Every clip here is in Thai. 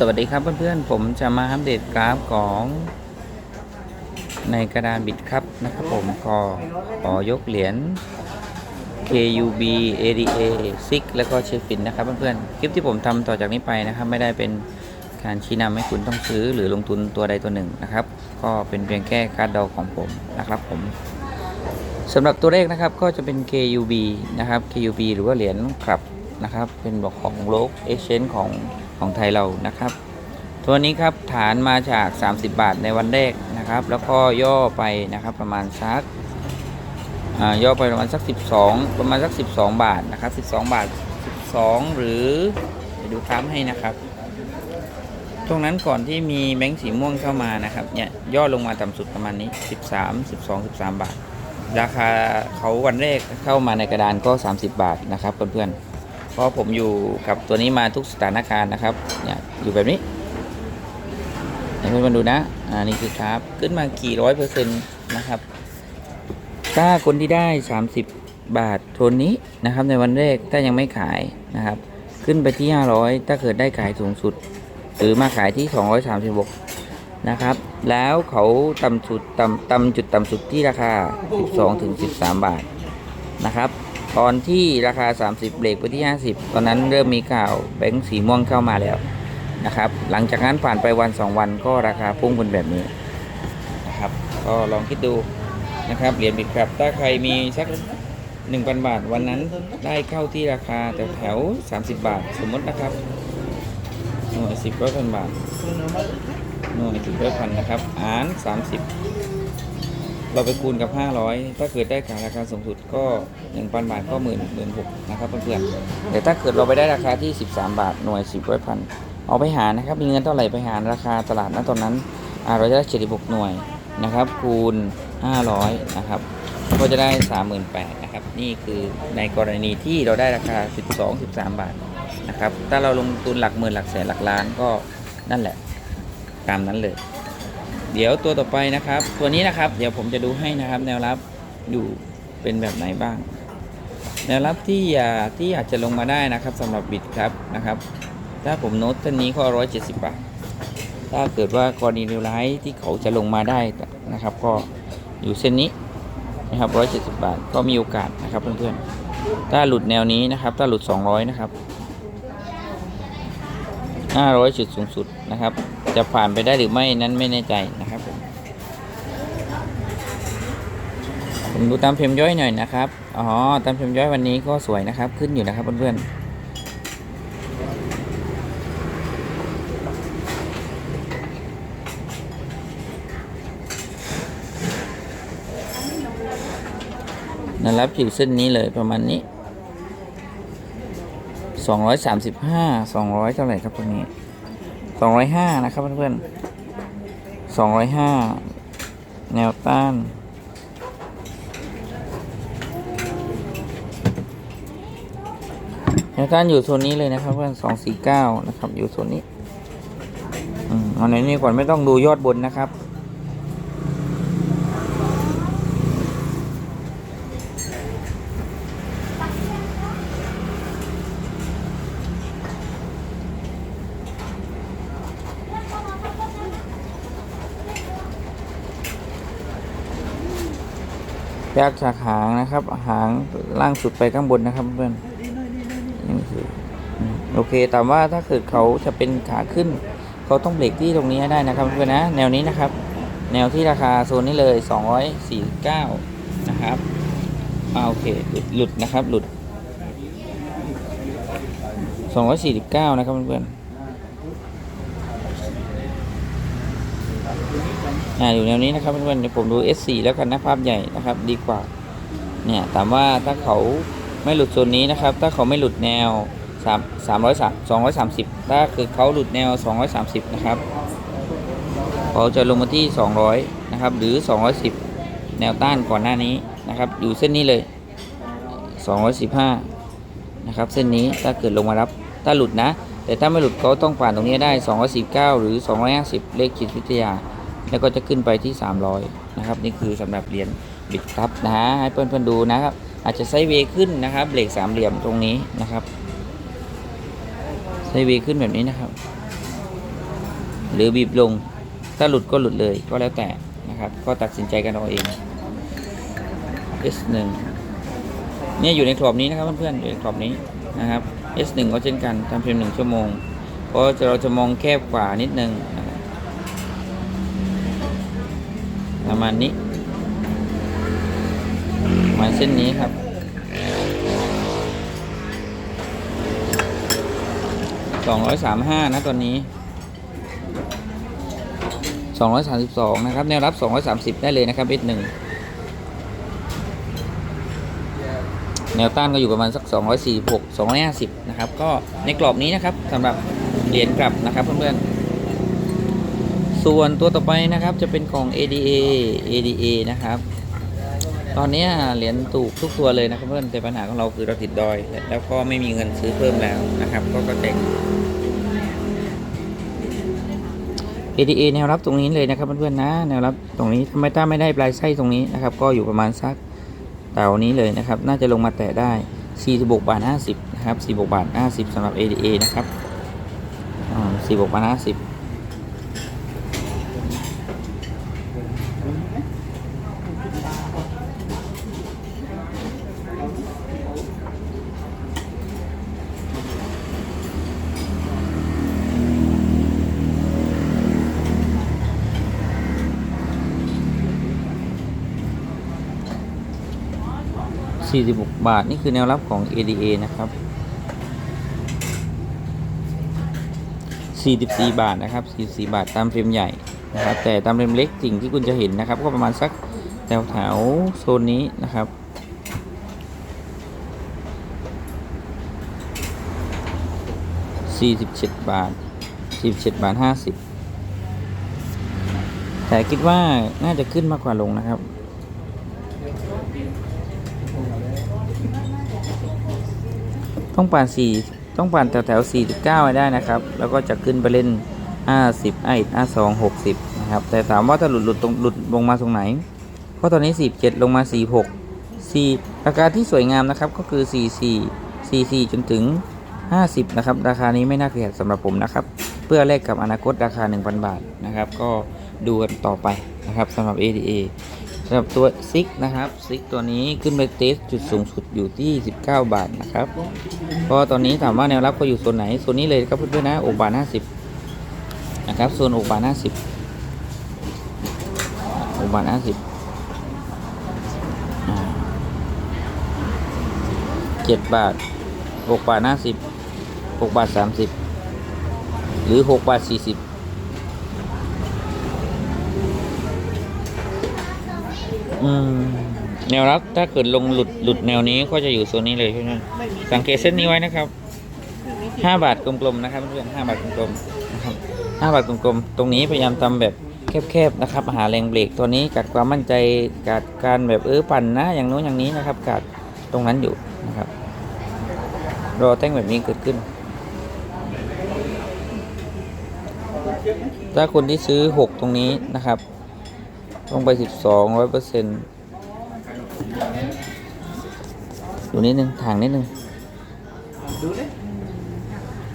สวัสดีครับเพื่อนๆ ผมจะมาอัปเดตกราฟของในกระดานบิดครับนะครับผมขอขอยกเหรียญ KUB ADA SIG แล้วก็เชฟินนะครับเพื่อนๆ คลิปที่ผมทำต่อจากนี้ไปนะครับ ไม่ได้เป็นการชี้นำให้คุณต้องซื้อหรือลงทุนตัวใดตัวหนึ่งนะครับ ก็เป็นเพียงแค่คาดเดาของผมนะครับผมสำหรับตัวเลขนะครับก็จะเป็น KUB นะครับ KUB หรือว่าเหรียญครับ นะครับ เป็นบอกของโลกเอ็กชนของของไทยเรานะครับ ตัวนี้ครับฐานมาจาก 30 บาทในวันแรกนะครับ แล้วก็ย่อไปนะครับประมาณสักย่อไปประมาณสัก 12 ประมาณสัก 12 บาทนะครับ 12 บาท 12 หรือเดี๋ยวดูค้ำให้นะครับ ตรงนั้นก่อนที่มีแบงค์สีม่วงเข้ามานะครับเนี่ยย่อลงมาต่ำสุดประมาณนี้ 13 12 13 บาท ราคาเขาวันแรกเข้ามาในกระดานก็ 30 บาทนะครับเพื่อนๆ เพราะผมอยู่กับตัวนี้มาทุกสถานการณ์นะครับเนี่ยอยู่แบบนี้ให้เพื่อนๆดูนะอ่านี่คือครับขึ้นมากี่ร้อยเปอร์เซ็นต์นะครับ ถ้าคนที่ได้ 30 บาทโทนนี้นะครับ ในวันแรกถ้ายังไม่ขายนะครับ ขึ้นไปที่ 500 ถ้าเกิดได้ขายสูงสุด หรือมาขายที่ 236 นะครับ แล้วเขาต่ำสุดต่ำต่ำจุดต่ำสุดที่ราคา 12ถึง13 บาทนะครับ ตอนที่ราคา 30เบรกไปที่ 50 ตอนนั้นเริ่มมีข่าวแบงค์สีม่วงเข้ามาแล้วนะครับ หลังจากนั้นผ่านไปวัน 2 วันก็ราคาพุ่งเป็นแบบนี้นะครับ ก็ลองคิดดูนะครับเหรียญบิตครับ ถ้าใครมีสัก 1,000 บาท วันนั้นได้เข้าที่ราคาแถวแถวๆ30 บาท สมมตินะครับ หน่วยสิบร้อยพันบาท หน่วยสิบร้อยพันนะครับอ่าน 30 เราไปคูณกับ 500 ถ้าเกิดได้ขายราคาสูงสุดก็1,000บาทก็หมื่นหมื่นหกนะครับเพื่อนๆแต่ถ้าเกิดเราไปได้ราคาที่ 13 บาทหน่วย 10ร้อยพันเอาไปหารนะครับ มีเงินเท่าไหร่ไปหารราคาตลาดณตอนนั้นอาเราจะได้76หน่วยนะครับ คูณ 500 นะครับ ก็จะได้ 38,000นะครับ นี่คือในกรณีที่เราได้ราคา 12 13 บาทนะครับ ถ้าเราลงทุนหลักหมื่นหลักแสนหลักล้านก็นั่นแหละ ตามนั้นเลย เดี๋ยวตัวต่อไปนะครับ ตัวนี้นะครับ เดี๋ยวผมจะดูให้นะครับ แนวรับอยู่เป็นแบบไหนบ้าง แนวรับที่อ่าที่อาจจะลงมาได้นะครับสำหรับบิตครับนะครับ ถ้าผมโน้ตต้นนี้ก็ร้อยเจ็ดสิบบาทถ้าเกิดว่ากรณีเลวร้ายที่เขาจะลงมาได้นะครับ ก็อยู่เส้นนี้นะครับร้อยเจ็ดสิบบาทก็มีโอกาสนะครับเพื่อนๆถ้าหลุดแนวนี้นะครับ ถ้าหลุดสองร้อยนะครับห้าร้อยจุดสูงสุดนะครับ จะผ่านไปได้หรือไม่นั้นไม่แน่ใจนะครับ ผมดูตามเพมย่อยหน่อยนะครับ อ๋อ ตามเพมย่อยวันนี้ก็สวยนะครับ ขึ้นอยู่นะครับเพื่อนๆนะรับอยู่เส้นนี้เลยประมาณนี้สองร้อยสามสิบห้าสองร้อยเท่าไหร่ครับตรงนี้สองร้อยห้านะครับเพื่อนๆสองร้อยห้าแนวต้าน แนวต้านอยู่โซนนี้เลยนะครับเพื่อนสองสี่เก้านะครับ อยู่โซนนี้อืมเอาในนี้ก่อนไม่ต้องดูยอดบนนะครับ แยกจากหางนะครับ หางล่างสุดไปข้างบนนะครับเพื่อน โอเคแต่ว่าถ้าเกิดเขาจะเป็นขาขึ้น เขาต้องเบรกที่ตรงนี้ได้นะครับเพื่อนนะ แนวนี้นะครับ แนวที่ราคาโซนนี้เลย 249 นะครับอาโอเคหลุดหลุดนะครับ หลุด 249 นะครับเพื่อนอ่าอยู่แนวนี้นะครับเพื่อนๆเดี๋ยวผมดู S4 แล้วกันนะภาพใหญ่นะครับ ดีกว่า เนี่ยถามว่าถ้าเขา ไม่หลุดโซนนี้นะครับ ถ้าเขาไม่หลุดแนว3 300 230 ถ้าคือเขาหลุดแนว 230 นะครับเขาจะลงมาที่ 200 นะครับ หรือ 210 แนวต้านก่อนหน้านี้นะครับ อยู่เส้นนี้เลย 215 นะครับ เส้นนี้ถ้าเกิดลงมารับ ถ้าหลุดนะ แต่ถ้าไม่หลุดเขาต้องผ่านตรงนี้ได้249หรือ 250 เลขจิตวิทยา แล้วก็จะขึ้นไปที่ 300 นะครับ นี่คือสำหรับเหรียญบิตครับนะฮะให้เพื่อนๆดูนะครับ อาจจะไซด์เวย์ขึ้นนะครับเบรกสามเหลี่ยมตรงนี้นะครับไซด์เวย์ขึ้นแบบนี้นะครับ หรือบีบลงถ้าหลุดก็หลุดเลยก็แล้วแต่นะครับ ก็ตัดสินใจกันเอาเอง S1 เนี่ยอยู่ในกรอบนี้นะครับเพื่อนๆอยู่ในกรอบนี้นะครับ S1 ก็เช่นกันทำเพียงหนึ่งชั่วโมง เพราะเราจะมองแคบกว่านิดนึงประมาณนี้ มาณเส้นนี้ครับสองร้อยสามห้านะตอนนี้สองร้อยสามสิบสองนะครับ แนวรับสองร้อยสามสิบได้เลยนะครับเอสหนึ่งแนวต้านก็อยู่ประมาณสักสองร้อยสี่หกสองร้อยห้าสิบนะครับ ก็ในกรอบนี้นะครับสำหรับเหรียญกลับนะครับเพื่อนๆ ส่วนตัวต่อไปนะครับจะเป็นของ ADA ADA นะครับ ตอนนี้เหรียญถูกทุกตัวเลยนะครับเพื่อนแต่ปัญหาของเราคือเราติดดอย แล้วก็ไม่มีเงินซื้อเพิ่มแล้วนะครับ ก็ก็เจ๊ง ADA แนวรับตรงนี้เลยนะครับเพื่อนๆนะแนวรับตรงนี้ทำไมถ้าไม่ได้ปลายไส้ตรงนี้นะครับ ก็อยู่ประมาณสักแถวนี้เลยนะครับ น่าจะลงมาแตะได้ 46บาท50 นะครับ 46บาท50สำหรับ ADA นะครับอ่า46บาท50 46 บาท นี่คือแนวรับของ ADA นะครับ 44 บาทนะครับ 44 บาทตามเฟรมใหญ่นะครับ แต่ตามเฟรมเล็กสิ่งที่คุณจะเห็นนะครับ ก็ประมาณสักแถวแถวๆโซนนี้นะครับ47 บาท 47 บาท 50 แต่คิดว่าน่าจะขึ้นมากกว่าลงนะครับ ต้องผ่าน4ต้องผ่านแถวแถวๆ49ให้ได้นะครับ แล้วก็จะขึ้นไปเล่น 50ไอ้52 60นะครับ แต่ถามว่าถ้าหลุดหลุดตรงหลุดลงมาตรงไหน เพราะตอนนี้ 47 ลงมา 46 4ราคาที่สวยงามนะครับก็คือ 44 44 จนถึง 50 นะครับ ราคานี้ไม่น่าเกลียดสำหรับผมนะครับ เพื่อแลกกับอนาคตราคา 1,000 บาทนะครับ ก็ดูกันต่อไปนะครับสำหรับ ADA สำหรับตัวซิกนะครับซิกตัวนี้ขึ้นไปเทสจุดสูงสุดอยู่ที่ 19 บาทนะครับเพราะตอนนี้ถามว่าแนวรับก็อยู่โซนไหนโซนนี้เลยครับเพื่อนๆนะอกบาท50นะครับโซนอกบาท50อกบาท50อ่าเจ็ดบาท6บาท50 6บาท30หรือ6บาท40อืม แนวรับถ้าเกิดลงหลุดหลุดแนวนี้ก็จะอยู่โซนนี้เลยใช่ไหมสังเกตเส้นนี้ไว้นะครับห้าบาทกลมๆนะครับเพื่อนห้าบาทกลมๆนะครับห้าบาทกลมๆตรงนี้พยายามทำแบบแคบๆนะครับหาแรงเบรกตัวนี้กัดความมั่นใจกัดการแบบเออปั่นนะอย่างโน้นอย่างนี้นะครับกัดตรงนั้นอยู่นะครับรอแท่งแบบนี้เกิดขึ้น ถ้าคนที่ซื้อหกตรงนี้นะครับ ลงไปสิบสองร้อยเปอร์เซ็นต์ดูนิดนึงทางนิดนึง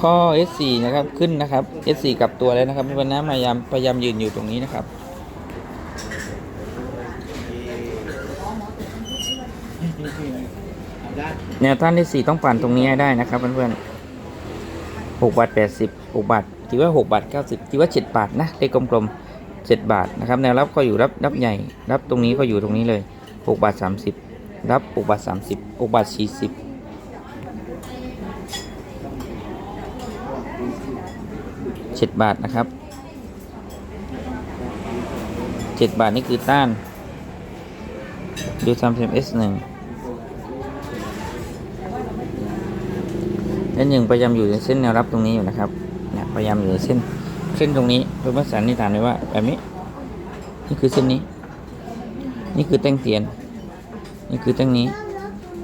ข้อ S4 นะครับขึ้นนะครับ S4 กลับตัวแล้วนะครับพี่บรรณพยายามพยายามยืนอยู่ตรงนี้นะครับแนวต้านที่4ต้องผ่านตรงนี้ให้ได้นะครับเพื่อนๆ6บาท80 6บหกบาทถือว่า6บาท90ถือว่า7บาทนะเลขกลมๆ 7 บาทนะครับแนวรับก็อยู่รับรับใหญ่ รับตรงนี้ก็อยู่ตรงนี้เลย 6 บาท 30 รับ 6 บาท 30 6 บาท 40 7บาทนะครับ7บาทนี่คือต้านดูซัมเซม S1 เส้นหนึ่งพยายามอยู่ในเส้นแนวรับตรงนี้อยู่นะครับเนี่ยพยายามอยู่ในเส้น เส้นตรงนี้เพื่อมาสันนิษฐานไว้ว่า แบบนี้ นี่คือเส้นนี้ นี่คือแต้งเตียน นี่คือแต้งนี้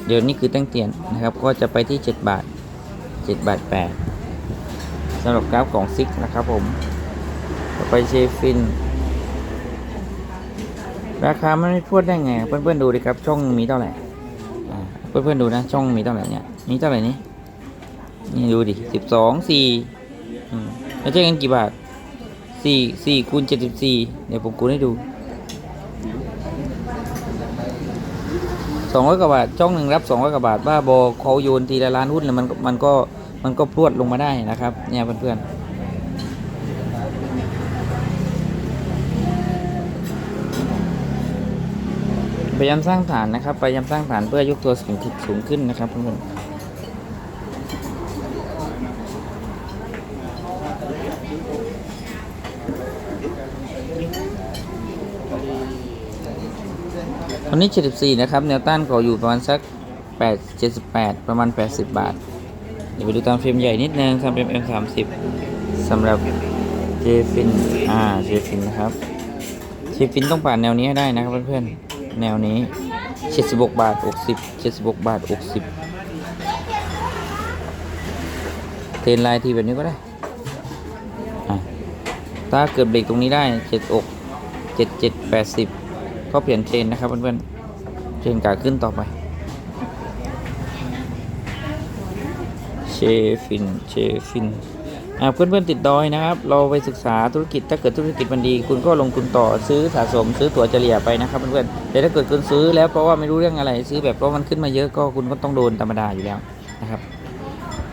เดี๋ยวนี้คือแต้งเตียนนะครับ ก็จะไปที่ 7 บาท 7 บาท8สำหรับกราฟของซิกนะครับผมต่อไปเชฟิน ราคามันไม่พูดได้ไง เพื่อนๆดูดิครับ ช่องมีเท่าไหร่เพื่อนๆดูนะช่องมีเท่าไหร่เนี่ยมีเท่าไหร่นี้นี่ดูดิสิบสองสี่แล้วเจอกันกี่บาท สี่สี่คูณเจ็ดสิบสี่เดี๋ยวผมคูณให้ดูสองร้อยกว่าบาทจ้องหนึ่งรับสองร้อยกว่าบาทว่าโบเขาโยนทีละล้านหุ้นแล้วมันมันก็มันก็พรวดลงมาได้นะครับเนี่ยเพื่อนๆพยายามสร้างฐานนะครับ พยายามสร้างฐานเพื่อยกตัวสูงขึ้นสูงขึ้นนะครับเพื่อน นนี้ 74 นะครับ แนวต้านเขาอยู่ประมาณสัก 8 78 ประมาณ 80 บาท เดี๋ยวไปดูตามเฟรมใหญ่นิดนึงตามเฟรม M30 สำหรับ j f i n อ่า j f i n นะครับ j f i n ต้องผ่านแนวนี้ให้ได้นะครับเพื่อนๆ แนวนี้ 76 บาท 60 76 บาท 60 เทรนไลน์ทีแบบนี้ก็ได้ ถ้าเกิดเบรกตรงนี้ได้7อก77 80ก็เปลี่ยนเทรนนะครับเพื่อนๆ เทรนกาขึ้นต่อไป เชฟิน เชฟินอ่าเพื่อนๆติดดอยนะครับ เราไปศึกษาธุรกิจถ้าเกิดธุรกิจมันดี คุณก็ลงทุนต่อซื้อสะสมซื้อตั๋วเฉลี่ยไปนะครับเพื่อนๆแต่ถ้าเกิดคุณซื้อแล้วเพราะว่าไม่รู้เรื่องอะไรซื้อแบบเพราะมันขึ้นมาเยอะก็คุณก็ต้องโดนธรรมดาอยู่แล้วนะครับ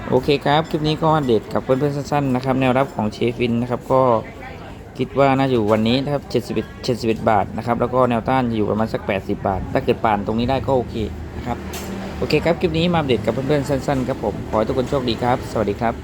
โอเคครับ คลิปนี้ก็อัปเดตกับเพื่อนๆสั้นๆนะครับแนวรับของเชฟินนะครับก็ คิดว่าน่าอยู่วันนี้นะครับ 71 71 บาทนะครับ แล้วก็แนวต้านจะอยู่ประมาณสัก 80 บาท ถ้าเกิดป่านตรงนี้ได้ก็โอเคนะครับ โอเคครับ คลิปนี้มาอัปเดตกับเพื่อนๆสั้นๆครับผม ขอให้ทุกคนโชคดีครับ สวัสดีครับ